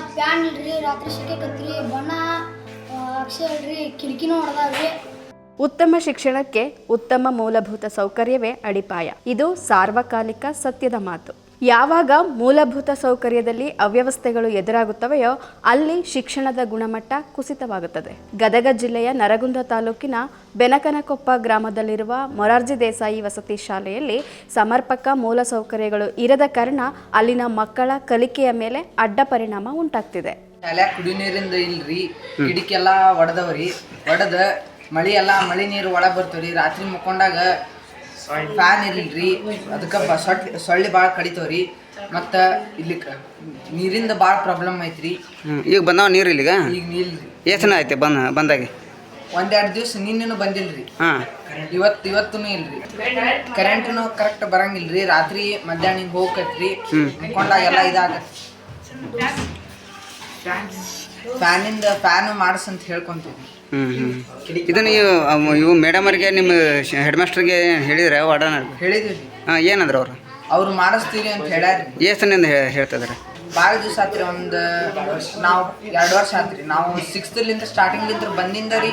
ಮತ್ತು ಫ್ಯಾನ್ ಇಲ್ರಿ, ರಾತ್ರಿ ಸಿಕ್ಕತ್ರಿ ಬಣ್ಣ ಅಕ್ಷರ ಇಲ್ರಿ ಕಿಟಕಿನೂ ಹೊಡೆದಾವ್ರಿ. ಉತ್ತಮ ಶಿಕ್ಷಣಕ್ಕೆ ಉತ್ತಮ ಮೂಲಭೂತ ಸೌಕರ್ಯವೇ ಅಡಿಪಾಯ. ಇದು ಸಾರ್ವಕಾಲಿಕ ಸತ್ಯದ ಮಾತು. ಯಾವಾಗ ಮೂಲಭೂತ ಸೌಕರ್ಯದಲ್ಲಿ ಅವ್ಯವಸ್ಥೆಗಳು ಎದುರಾಗುತ್ತವೆಯೋ ಅಲ್ಲಿ ಶಿಕ್ಷಣದ ಗುಣಮಟ್ಟ ಕುಸಿತವಾಗುತ್ತದೆ. ಗದಗ ಜಿಲ್ಲೆಯ ನರಗುಂದ ತಾಲೂಕಿನ ಬೆನಕನಕೊಪ್ಪ ಗ್ರಾಮದಲ್ಲಿರುವ ಮೊರಾರ್ಜಿ ದೇಸಾಯಿ ವಸತಿ ಶಾಲೆಯಲ್ಲಿ ಸಮರ್ಪಕ ಮೂಲ ಸೌಕರ್ಯಗಳು ಇರದ ಕಾರಣ ಅಲ್ಲಿನ ಮಕ್ಕಳ ಕಲಿಕೆಯ ಮೇಲೆ ಅಡ್ಡ ಪರಿಣಾಮ ಉಂಟಾಗ್ತಿದೆ. ನೀರಿಂದ ಇಲ್ರಿ ಕಿಡಿಕೆಲ್ಲ ಒಡೆದವ್ರಿ. ಒಡೆದ ಮಳಿ ಎಲ್ಲ ಮಳಿ ನೀರು ಒಳಗೆ ಬರ್ತವ್ರಿ. ರಾತ್ರಿ ಮುಕ್ಕೊಂಡಾಗ ಫ್ಯಾನ್ ಇಲ್ರಿ ಅದಕ್ಕೆ ಬ ಸೊಳ್ಳಿ ಸೊಳ್ಳೆ ಭಾಳ ಕಡಿತವ್ರಿ. ಮತ್ತು ಇಲ್ಲಿ ನೀರಿಂದ ಭಾಳ ಪ್ರಾಬ್ಲಮ್ ಐತ್ರಿ. ಈಗ ಬಂದಾವ ನೀರು ಇಲ್ಲಿಗ? ಈಗ ನೀರು ಎಷ್ಟು ದಿನ ಐತೆ ಬಂದ ಬಂದಾಗೆ? ಒಂದೆರಡು ದಿವಸ ನಿನ್ನೆನೂ ಬಂದಿಲ್ರಿ. ಹಾಂ. ಇವತ್ತು ಇವತ್ತೂ ಇಲ್ರಿ. ಕರೆಂಟ್ನು ಕರೆಕ್ಟ್ ಬರಂಗಿಲ್ರಿ. ರಾತ್ರಿ ಮಧ್ಯಾಹ್ನ ಹೋಗತ್ರಿ ಮುಕ್ಕೊಂಡಾಗ ಎಲ್ಲ ಇದಾಗತ್ತೆ ಫ್ಯಾನಿಂದ ಫ್ಯಾನು ಮಾಡಿಸಂತ ಹೇಳ್ಕೊಂತೀವಿ ಹ್ಞೂ ಹ್ಞೂ ಇದು ನೀವು ಅವ್- ಇವು ಮೇಡಮರಿಗೆ ನಿಮ್ಮ ಹೆಡ್ ಮಾಸ್ಟರ್ಗೆ ಹೇಳಿದ್ರೆ ವಾರ್ಡನ್ ಹೇಳಿದ್ವಿ ಹಾಂ ಏನಂದ್ರೆ ಅವರು? ಅವ್ರು ಮಾಡಿಸ್ತೀರಿ ಅಂತ ಹೇಳ್ಯಾರಿ. ಎಷ್ಟು ಹೇಳ್ತಿದ್ರೆ? ಭಾಳ ದಿವಸ ಆತ್ರಿ ಒಂದು ನಾವು ಎರಡು ವರ್ಷ ಆತ್ರಿ. ನಾವು ಸಿಕ್ಸ್ತ್ಲಿಂದ ಸ್ಟಾರ್ಟಿಂಗ್ಲಿಂದ ಬಂದಿಂದ ರೀ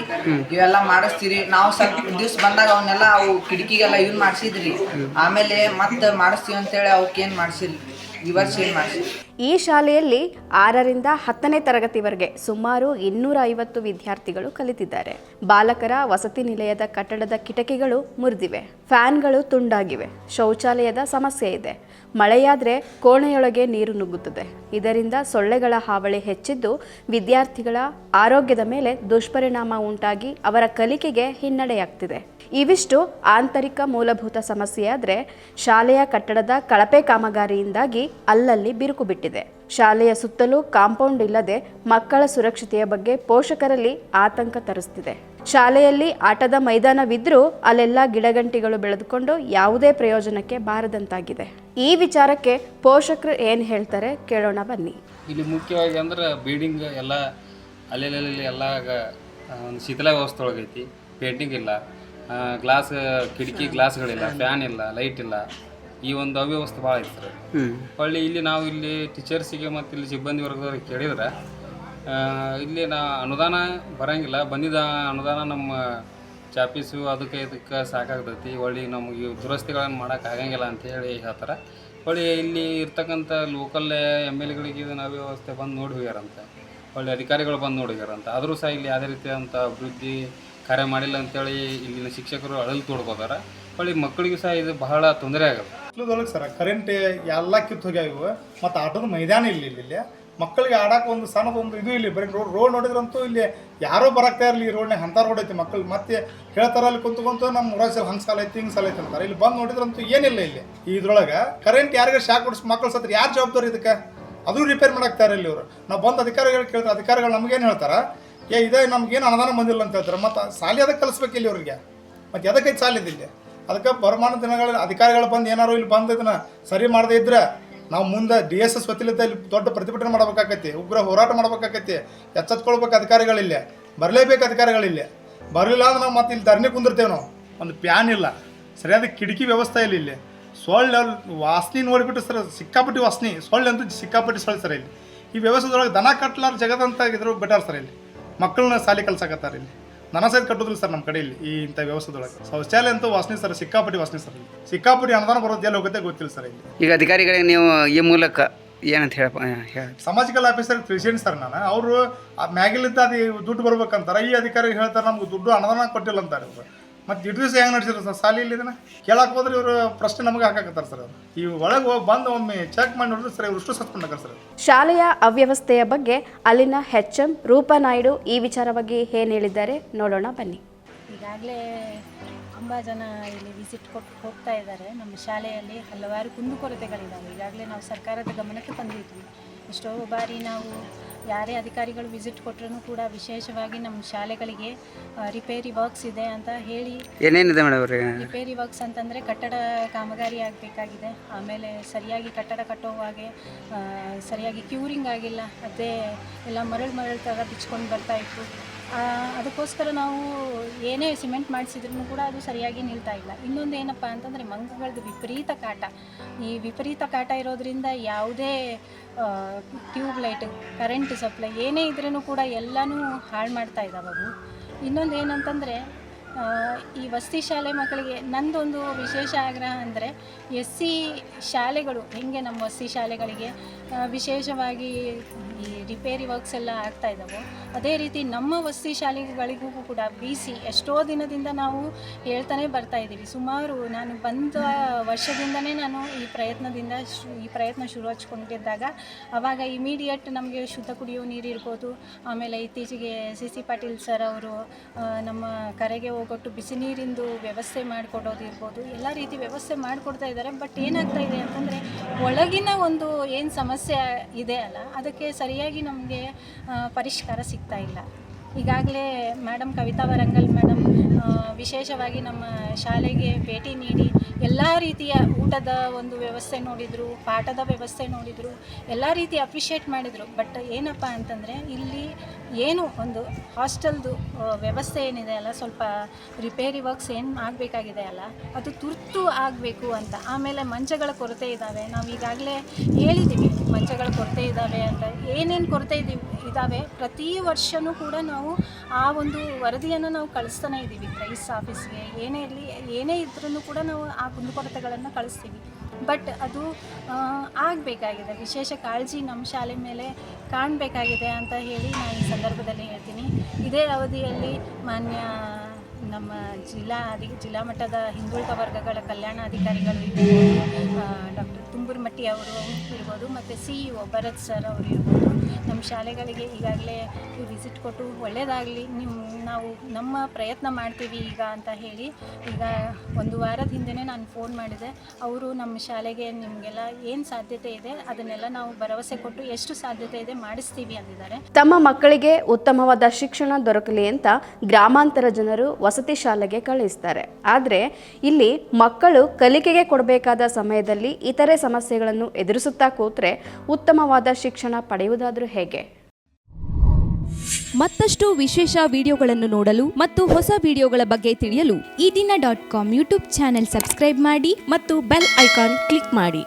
ಇವೆಲ್ಲ ಮಾಡಿಸ್ತೀರಿ. ನಾವು ಸ್ವಲ್ಪ ದಿವ್ಸ ಬಂದಾಗ ಅವನ್ನೆಲ್ಲ ಅವು ಕಿಟಕಿಗೆಲ್ಲ ಇವ್ನ ಮಾಡಿಸಿದ್ರಿ. ಆಮೇಲೆ ಮತ್ತೆ ಮಾಡಿಸ್ತೀವಿ ಅಂತೇಳಿ ಅವಕ್ಕೇನು ಮಾಡಿಸಿಲ್ರಿ? ಈ ವರ್ಷ ಏನು ಮಾಡಿಸಿರಿ ಈ ಶಾಲೆಯಲ್ಲಿ ಆರರಿಂದ ಹತ್ತನೇ ತರಗತಿವರೆಗೆ ಸುಮಾರು ಇನ್ನೂರ ಐವತ್ತು ವಿದ್ಯಾರ್ಥಿಗಳು ಕಲಿತಿದ್ದಾರೆ. ಬಾಲಕರ ವಸತಿ ನಿಲಯದ ಕಟ್ಟಡದ ಕಿಟಕಿಗಳು ಮುರಿದಿವೆ. ಫ್ಯಾನ್ಗಳು ತುಂಡಾಗಿವೆ. ಶೌಚಾಲಯದ ಸಮಸ್ಯೆ ಇದೆ. ಮಳೆಯಾದರೆ ಕೋಣೆಯೊಳಗೆ ನೀರು ನುಗ್ಗುತ್ತದೆ. ಇದರಿಂದ ಸೊಳ್ಳೆಗಳ ಹಾವಳಿ ಹೆಚ್ಚಿದ್ದು ವಿದ್ಯಾರ್ಥಿಗಳ ಆರೋಗ್ಯದ ಮೇಲೆ ದುಷ್ಪರಿಣಾಮ ಉಂಟಾಗಿ ಅವರ ಕಲಿಕೆಗೆ ಹಿನ್ನಡೆಯಾಗ್ತಿದೆ. ಇವಿಷ್ಟು ಆಂತರಿಕ ಮೂಲಭೂತ ಸಮಸ್ಯೆಯಾದರೆ ಶಾಲೆಯ ಕಟ್ಟಡದ ಕಳಪೆ ಕಾಮಗಾರಿಯಿಂದಾಗಿ ಅಲ್ಲಲ್ಲಿ ಬಿರುಕು ಬಿಟ್ಟಿದೆ. ಶಾಲೆಯ ಸುತ್ತಲೂ ಕಾಂಪೌಂಡ್ ಇಲ್ಲದೆ ಮಕ್ಕಳ ಸುರಕ್ಷತೆಯ ಬಗ್ಗೆ ಪೋಷಕರಲ್ಲಿ ಆತಂಕ ತರಿಸ್ತಿದೆ. ಶಾಲೆಯಲ್ಲಿ ಆಟದ ಮೈದಾನವಿದ್ರೂ ಅಲ್ಲೆಲ್ಲ ಗಿಡಗಂಟಿಗಳು ಬೆಳೆದುಕೊಂಡು ಯಾವುದೇ ಪ್ರಯೋಜನಕ್ಕೆ ಬಾರದಂತಾಗಿದೆ. ಈ ವಿಚಾರಕ್ಕೆ ಪೋಷಕರು ಏನು ಹೇಳ್ತಾರೆ ಕೇಳೋಣ ಬನ್ನಿ. ಇಲ್ಲಿ ಮುಖ್ಯವಾಗಿ ಅಂದ್ರೆ ಬಿಲ್ಡಿಂಗ್ ಎಲ್ಲ ಅಲ್ಲಿ ಎಲ್ಲ ಒಂದು ವ್ಯವಸ್ಥೆ ಒಳಗೈತಿ ಪೇಂಟಿಂಗ್ ಇಲ್ಲ. ಗ್ಲಾಸ್, ಕಿಟಕಿ, ಗ್ಲಾಸ್ಗಳಿಲ್ಲ. ಫ್ಯಾನ್ ಇಲ್ಲ. ಲೈಟ್ ಇಲ್ಲ. ಈ ಒಂದು ಅವ್ಯವಸ್ಥೆ ಭಾಳ ಐತೆ ಸರ್ ಹೊಳ್ಳಿ ಇಲ್ಲಿ ನಾವು ಇಲ್ಲಿ ಟೀಚರ್ಸಿಗೆ ಮತ್ತು ಇಲ್ಲಿ ಸಿಬ್ಬಂದಿ ವರ್ಗದವ್ರಿಗೆ ಕೇಳಿದ್ರೆ ಇಲ್ಲಿ ನಾ ಅನುದಾನ ಬರಂಗಿಲ್ಲ. ಬಂದಿದ್ದ ಅನುದಾನ ನಮ್ಮ ಚಾಪೀಸು ಅದಕ್ಕೆ ಇದಕ್ಕೆ ಸಾಕಾಗ್ತೈತಿ. ಹೊಳ್ಳಿ ನಮಗೆ ದುರಸ್ತಿಗಳನ್ನು ಮಾಡೋಕೆ ಆಗಂಗಿಲ್ಲ ಅಂತ ಹೇಳಿ ಹೇಳ್ತಾರೆ. ಹೊಳ್ಳಿ ಇಲ್ಲಿ ಇರ್ತಕ್ಕಂಥ ಲೋಕಲ್ ಎಂ ಎಲ್ ಎಗಳಿಗೆ ಇದನ್ನು ಅವ್ಯವಸ್ಥೆ ಬಂದು ನೋಡಿ ಹೋಗ್ಯಾರಂತೆ. ಹೊಳ್ಳಿ ಅಧಿಕಾರಿಗಳು ಬಂದು ನೋಡಿ ಹೋಗ್ಯಾರಂತ. ಆದರೂ ಸಹ ಇಲ್ಲಿ ಯಾವುದೇ ರೀತಿಯಾದಂಥ ಅಭಿವೃದ್ಧಿ ಕಾರ್ಯ ಮಾಡಿಲ್ಲ ಅಂತೇಳಿ ಇಲ್ಲಿನ ಶಿಕ್ಷಕರು ಅಳಲು ತೋಡ್ಕೋತಾರೆ. ಹೊಳ್ಳಿ ಮಕ್ಕಳಿಗೂ ಸಹ ಇದು ಬಹಳ ತೊಂದರೆ ಆಗುತ್ತೆ. ಮಕ್ಳದೊಳಗೆ ಸರ ಕರೆಂಟ್ ಎಲ್ಲ ಕಿತ್ತು ಹೋಗ್ಯಾವ ಮತ್ತು ಆಟದ ಮೈದಾನ ಇಲ್ಲ ಇಲ್ಲಿ ಮಕ್ಕಳಿಗೆ ಆಡಕ್ಕೆ ಒಂದು ಸಣ್ಣದೊಂದು ಇದು ಇಲ್ಲಿ, ಬರೀ ರೋಡ್ ರೋಡ್ ನೋಡಿದ್ರಂತೂ ಇಲ್ಲಿ ಯಾರೋ ಬರಕ್ತಾ ಇರಲಿ ಈ ರೋಡ್ನಾಗ ಅಂತ ರೋಡ್ ಐತಿ ಮಕ್ಕಳು. ಮತ್ತೆ ಹೇಳ್ತಾರ ಅಲ್ಲಿ ಕುಂತು ಕುಂತು ನಮ್ಮ ಊರಾಗ ಸಲ ಹಂಗೆ ಸಾಲ ಐತಿ ಹಿಂಗೆ ಸಾಲ ಐತಿ ಅಂತಾರೆ. ಇಲ್ಲಿ ಬಂದು ನೋಡಿದ್ರಂತೂ ಏನಿಲ್ಲ ಇಲ್ಲಿ. ಇದ್ರೊಳಗೆ ಕರೆಂಟ್ ಯಾರಿಗೆ ಶಾಕ್ ಕೊಡಿಸ್ ಮಕ್ಕಳು ಸತ್ರ ಯಾರು ಜವಾಬ್ದಾರಿ ಇದಕ್ಕೆ? ಅದು ರಿಪೇರ್ ಮಾಡಾಕ್ತಾರೆ ಇಲ್ಲಿ ಇವರು ನಾವು ಬಂದು ಅಧಿಕಾರಿಗಳು ಕೇಳ್ತಾರೆ, ಅಧಿಕಾರಿಗಳು ನಮಗೇನು ಹೇಳ್ತಾರೆ? ಏ, ಇದೇ ನಮ್ಗೇನು ಅನುದಾನ ಬಂದಿಲ್ಲ ಅಂತ ಹೇಳ್ತಾರೆ. ಮತ್ತು ಸಾಲಿ ಅದಕ್ಕೆ ಕಲಿಸ್ಬೇಕು ಇಲ್ಲಿ ಅವ್ರಿಗೆ. ಮತ್ತು ಅದಕ್ಕೆ ಸಾಲಿದೆ ಇಲ್ಲಿ? ಅದಕ್ಕೆ ಬರಮಾನ ದಿನಗಳ ಅಧಿಕಾರಿಗಳು ಬಂದು ಏನಾರು ಇಲ್ಲಿ ಬಂದು ಸರಿ ಮಾಡದೇ ಇದ್ರೆ ನಾವು ಮುಂದೆ ಡಿ ಎಸ್ ಎಸ್ ವತಿಲಿದ್ದ ಇಲ್ಲಿ ದೊಡ್ಡ ಪ್ರತಿಭಟನೆ ಮಾಡಬೇಕಾಕೈತಿ, ಉಗ್ರ ಹೋರಾಟ ಮಾಡ್ಬೇಕಾಕೈತಿ, ಎಚ್ಚೆತ್ಕೊಳ್ಬೇಕು ಅಧಿಕಾರಿಗಳಿಲ್ಲೇ, ಬರಲೇಬೇಕು ಅಧಿಕಾರಿಗಳಿಲ್ಲೇ. ಬರಲಿಲ್ಲ ಅಂದ್ರೆ ನಾವು ಮತ್ತೆ ಇಲ್ಲಿ ಧರಣಿ ಕುಂದಿರ್ತೇವೆ ನಾವು. ಒಂದು ಪ್ಯಾನ್ ಇಲ್ಲ, ಸರಿಯಾದ ಕಿಟಕಿ ವ್ಯವಸ್ಥೆ ಇಲ್ಲ ಇಲ್ಲಿ. ಸೊಳ್ಳೆ ವಾಸನೆ ನೋಡಿಬಿಟ್ಟು ಸರ್, ಸಿಕ್ಕಾಪಟ್ಟಿ ವಾಸನೆ, ಸೊಳ್ಳೆ ಅಂತೂ ಸಿಕ್ಕಾಪಟ್ಟಿ ಸೊಳ್ಳೆ ಸರ್ ಇಲ್ಲಿ. ಈ ವ್ಯವಸ್ಥೆದೊಳಗೆ ದನ ಕಟ್ಲಾರ ಜಗದಂತ ಇದ್ರು ಬೆಟರ್ ಸರ್ ಇಲ್ಲಿ. ಮಕ್ಕಳನ್ನ ಸಾಲಿ ಕಲ್ಸಕತ್ತಾರೆ ಇಲ್ಲಿ. ಸಹಿತ ಕಟ್ಟೋದಿಲ್ಲ ಸರ್ ನಮ್ಮ ಕಡೆ ಇಲ್ಲಿ ಈ ಇಂಥ ವ್ಯವಸ್ಥೆದೊಳಗೆ. ಶೌಚಾಲಯ ಅಂತೂ ವಾಸನೆ ಸರ್ ಸಿಕ್ಕಾಪಟ್ಟಿ ವಾಸನೆ ಸರ್. ಇಲ್ಲಿ ಸಿಕ್ಕಾಪಟ್ಟಿ ಅನುದಾನ ಬರೋದು ಎಲ್ಲಿ ಹೋಗುತ್ತೆ ಗೊತ್ತಿಲ್ಲ ಸರ್ ಇಲ್ಲಿ. ಈಗ ಅಧಿಕಾರಿಗಳಿಗೆ ನೀವು ಈ ಮೂಲಕ ಏನಂತ ಹೇಳಪ್ಪ ಹೇಳಿ. ಸಮಾಜಿಕಲ್ ಆಫೀಸರ್ ತಿಳಿಸೀನಿ ಸರ್ ನಾನು. ಅವರು ಮ್ಯಾಗಿಲಿಂದ ಅದು ದುಡ್ಡು ಬರ್ಬೇಕಂತಾರೆ ಈ ಅಧಿಕಾರಿ ಹೇಳ್ತಾರೆ ನಮ್ಗೆ ದುಡ್ಡು ಅನುದಾನ ಕೊಟ್ಟಿಲ್ಲ ಅಂತಾರೆ ಇವ್ರು ಮತ್ತು ಇಟ್ಟು ದಿವಸ ಹೆಂಗೆ ನಡೆಸಿದ್ರು ಸರ್ ಸಾಲಿಯಲ್ಲಿ ಇದನ್ನ? ಕೇಳಕ್ಕೆ ಹೋದ್ರೆ ಇವರು ಪ್ರಶ್ನೆ ನಮಗೆ ಹಾಕಾಕತ್ತಾರೆ ಸರ್ ಈ ಒಳಗೆ ಹೋಗಿ ಬಂದು ಒಮ್ಮೆ ಚೆಕ್ ಮಾಡಿ ನೋಡಿದ್ರೆ ಸರ್ ಇವರು ಇಷ್ಟು ಸಸ್ಪೆಂಡ್ ಹಾಕಾರ ಸರ್ ಶಾಲೆಯ ಅವ್ಯವಸ್ಥೆಯ ಬಗ್ಗೆ ಅಲ್ಲಿನ ಹೆಚ್ ಎಂ ರೂಪಾ ನಾಯ್ಡು ಈ ವಿಚಾರವಾಗಿ ಏನು ಹೇಳಿದ್ದಾರೆ ನೋಡೋಣ ಬನ್ನಿ. ಈಗಾಗಲೇ ತುಂಬ ಜನ ಇಲ್ಲಿ ವಿಸಿಟ್ ಕೊಟ್ಟು ಹೋಗ್ತಾ ಇದ್ದಾರೆ. ನಮ್ಮ ಶಾಲೆಯಲ್ಲಿ ಹಲವಾರು ಕುಂದುಕೊರತೆಗಳಿದ್ದಾವೆ ಈಗಾಗಲೇ ನಾವು ಸರ್ಕಾರದ ಗಮನಕ್ಕೆ ತಂದಿದ್ವಿ. ಎಷ್ಟೋ ಬಾರಿ ನಾವು ಯಾರೇ ಅಧಿಕಾರಿಗಳು ವಿಸಿಟ್ ಕೊಟ್ಟರೂ ಕೂಡ ವಿಶೇಷವಾಗಿ ನಮ್ಮ ಶಾಲೆಗಳಿಗೆ ರಿಪೇರಿ ವರ್ಕ್ಸ್ ಇದೆ ಅಂತ ಹೇಳಿ ಏನೇನಿದೆ ಮೇಡಮ್ ರಿಪೇರಿ ವರ್ಕ್ಸ್ ಅಂತಂದರೆ ಕಟ್ಟಡ ಕಾಮಗಾರಿ ಆಗಬೇಕಾಗಿದೆ. ಆಮೇಲೆ ಸರಿಯಾಗಿ ಕಟ್ಟಡ ಕಟ್ಟೋವಾಗೆ ಸರಿಯಾಗಿ ಕ್ಯೂರಿಂಗ್ ಆಗಿಲ್ಲ. ಅದೇ ಎಲ್ಲ ಮರಳು ಮರಳು ಥರ ಬಿಚ್ಕೊಂಡು ಬರ್ತಾ ಇತ್ತು. ಆ, ಅದಕ್ಕೋಸ್ಕರ ನಾವು ಏನೇ ಸಿಮೆಂಟ್ ಮಾಡಿಸಿದ್ರು ಕೂಡ ಅದು ಸರಿಯಾಗಿ ನಿಲ್ತಾ ಇಲ್ಲ. ಇನ್ನೊಂದು ಏನಪ್ಪ ಅಂತಂದರೆ ಮಂಗಗಳದ್ದು ವಿಪರೀತ ಕಾಟ. ಈ ವಿಪರೀತ ಕಾಟ ಇರೋದ್ರಿಂದ ಯಾವುದೇ ಟ್ಯೂಬ್ ಲೈಟ್ ಕರೆಂಟ್ ಸಪ್ಲೈ ಏನೇ ಇದ್ರೂ ಕೂಡ ಎಲ್ಲನೂ ಹಾಳು ಮಾಡ್ತಾ ಇದ್ದಾವೆ ಅವು. ಇನ್ನೊಂದು ಏನಂತಂದರೆ ಈ ವಸತಿ ಶಾಲೆ ಮಕ್ಕಳಿಗೆ ನಂದೊಂದು ವಿಶೇಷ ಆಗ್ರಹ ಅಂದರೆ ಎಸ್ ಸಿ ಶಾಲೆಗಳು, ಹೆಂಗೆ ನಮ್ಮ ವಸತಿ ಶಾಲೆಗಳಿಗೆ ವಿಶೇಷವಾಗಿ ಈ ರಿಪೇರಿ ವರ್ಕ್ಸ್ ಎಲ್ಲ ಆಗ್ತಾ ಇದ್ದಾವೆ ಅದೇ ರೀತಿ ನಮ್ಮ ವಸತಿ ಶಾಲೆಗಳಿಗೂ ಕೂಡ ಬಿ ಸಿ ಎಷ್ಟೋ ದಿನದಿಂದ ನಾವು ಹೇಳ್ತಾನೆ ಬರ್ತಾ ಇದ್ದೀವಿ. ಸುಮಾರು ನಾನು ಬಂದ ವರ್ಷದಿಂದನೇ ನಾನು ಈ ಪ್ರಯತ್ನದಿಂದ ಈ ಪ್ರಯತ್ನ ಶುರು ಹಚ್ಕೊಂಡಿದ್ದಾಗ ಆವಾಗ ಇಮಿಡಿಯೇಟ್ ನಮಗೆ ಶುದ್ಧ ಕುಡಿಯುವ ನೀರು ಇರ್ಬೋದು. ಆಮೇಲೆ ಇತ್ತೀಚೆಗೆ ಸಿ ಸಿ ಪಾಟೀಲ್ ಸರ್ ಅವರು ನಮ್ಮ ಕರೆಗೆ ಹೋಗೊಟ್ಟು ಬಿಸಿ ನೀರಿಂದು ವ್ಯವಸ್ಥೆ ಮಾಡಿಕೊಡೋದು ಇರ್ಬೋದು. ಎಲ್ಲ ರೀತಿ ವ್ಯವಸ್ಥೆ ಮಾಡಿಕೊಡ್ತಾ ಇದ್ದಾರೆ. ಬಟ್ ಏನಾಗ್ತಾ ಇದೆ ಅಂತಂದರೆ ಒಳಗಿನ ಒಂದು ಏನು ಸಮಸ್ಯೆ ಇದೆ ಅಲ್ಲ, ಅದಕ್ಕೆ ಸರಿಯಾಗಿ ನಮಗೆ ಪರಿಷ್ಕಾರ ಸಿಗ್ತಾ ಇಲ್ಲ. ಈಗಾಗಲೇ ಮೇಡಮ್ ಕವಿತಾ ವರಂಗಲ್ ಮೇಡಮ್ ವಿಶೇಷವಾಗಿ ನಮ್ಮ ಶಾಲೆಗೆ ಭೇಟಿ ನೀಡಿ ರೀತಿಯ ಊಟದ ಒಂದು ವ್ಯವಸ್ಥೆ ನೋಡಿದರು, ಪಾಠದ ವ್ಯವಸ್ಥೆ ನೋಡಿದರು, ಎಲ್ಲ ರೀತಿ ಅಪ್ರಿಷಿಯೇಟ್ ಮಾಡಿದರು. ಬಟ್ ಏನಪ್ಪ ಅಂತಂದರೆ, ಇಲ್ಲಿ ಏನು ಒಂದು ಹಾಸ್ಟೆಲ್ದು ವ್ಯವಸ್ಥೆ ಏನಿದೆ ಅಲ್ಲ, ಸ್ವಲ್ಪ ರಿಪೇರಿ ವರ್ಕ್ಸ್ ಏನು ಆಗಬೇಕಾಗಿದೆ ಅಲ್ಲ, ಅದು ತುರ್ತು ಆಗಬೇಕು ಅಂತ. ಆಮೇಲೆ ಮಂಚಗಳ ಕೊರತೆ ಇದ್ದಾವೆ ನಾವು ಈಗಾಗಲೇ ಹೇಳಿದ್ದೀವಿ ಮಂಚಗಳ ಕೊರತೆ ಇದ್ದಾವೆ ಅಂತ. ಏನೇನು ಕೊರತೆ ಇದ್ದೀವಿ ಇದ್ದಾವೆ ಪ್ರತಿ ವರ್ಷವೂ ಕೂಡ ನಾವು ಆ ಒಂದು ವರದಿಯನ್ನು ನಾವು ಕಳಿಸ್ತಾನೆ ಇದ್ದೀವಿ ರೈಸ್ ಆಫೀಸ್ಗೆ. ಏನೇ ಇರಲಿ, ಏನೇ ಇದ್ರೂ ಕೂಡ ನಾವು ಆ ಕುಂದುಕೊರತೆಗಳನ್ನು ಕಳಿಸ್ತೀವಿ. ಬಟ್ ಅದು ಆಗಬೇಕಾಗಿದೆ. ವಿಶೇಷ ಕಾಳಜಿ ನಮ್ಮ ಶಾಲೆ ಮೇಲೆ ಕಾಣಬೇಕಾಗಿದೆ ಅಂತ ಹೇಳಿ ನಾನು ಈ ಸಂದರ್ಭದಲ್ಲಿ ಹೇಳ್ತೀನಿ. ಇದೇ ಅವಧಿಯಲ್ಲಿ ಮಾನ್ಯ ನಮ್ಮ ಜಿಲ್ಲಾ ಅಧಿ, ಜಿಲ್ಲಾ ಮಟ್ಟದ ಹಿಂದುಳಿದ ವರ್ಗಗಳ ಕಲ್ಯಾಣ ಕಲ್ಯಾಣಾಧಿಕಾರಿಗಳು ಡಾಕ್ಟರ್ ತುಂಬುರ್ಮಟ್ಟಿ ಅವರು ಇರ್ಬೋದು, ಮತ್ತು C E O Bharat sir ಅವರು ಇರ್ಬೋದು. ನಮ್ಮ ಶಾಲೆಗಳಿಗೆ ಈಗಾಗಲೇ ವಿಸಿಟ್ ಕೊಟ್ಟು ಒಳ್ಳೆಯದಾಗಲಿ ನಿಮ್ಮ ನಾವು ನಮ್ಮ ಪ್ರಯತ್ನ ಮಾಡ್ತೀವಿ ಈಗ ಅಂತ ಹೇಳಿ ಈಗ ಒಂದು ವಾರದ ಹಿಂದೆಯೇ ನಾನು ಫೋನ್ ಮಾಡಿದೆ. ಅವರು ನಮ್ಮ ಶಾಲೆಗೆ ನಿಮಗೆಲ್ಲ ಏನು ಸಾಧ್ಯತೆ ಇದೆ ಅದನ್ನೆಲ್ಲ ನಾವು ಭರವಸೆ ಕೊಟ್ಟು ಎಷ್ಟು ಸಾಧ್ಯತೆ ಇದೆ ಮಾಡಿಸ್ತೀವಿ ಅಂದಿದ್ದಾರೆ. ತಮ್ಮ ಮಕ್ಕಳಿಗೆ ಉತ್ತಮವಾದ ಶಿಕ್ಷಣ ದೊರಕಲಿ ಅಂತ ಗ್ರಾಮಾಂತರ ಜನರು ವಸತಿ ಶಾಲೆಗೆ ಕಳುಹಿಸ್ತಾರೆ ಆದರೆ ಇಲ್ಲಿ ಮಕ್ಕಳು ಕಲಿಕೆಗೆ ಕೊಡಬೇಕಾದ ಸಮಯದಲ್ಲಿ ಇತರೆ ಸಮಸ್ಯೆಗಳನ್ನು ಎದುರಿಸುತ್ತಾ ಕೂತ್ರೆ ಉತ್ತಮವಾದ ಶಿಕ್ಷಣ ಪಡೆಯುವುದಾದರೂ ಹೇಗೆ? ಮತ್ತಷ್ಟು ವಿಶೇಷ ವಿಡಿಯೋಗಳನ್ನು ನೋಡಲು ಮತ್ತು ಹೊಸ ವಿಡಿಯೋಗಳ ಬಗ್ಗೆ ತಿಳಿಯಲು ಈ ದಿನ dot com YouTube channel subscribe ಮಾಡಿ ಮತ್ತು ಬೆಲ್ ಐಕಾನ್ ಕ್ಲಿಕ್ ಮಾಡಿ.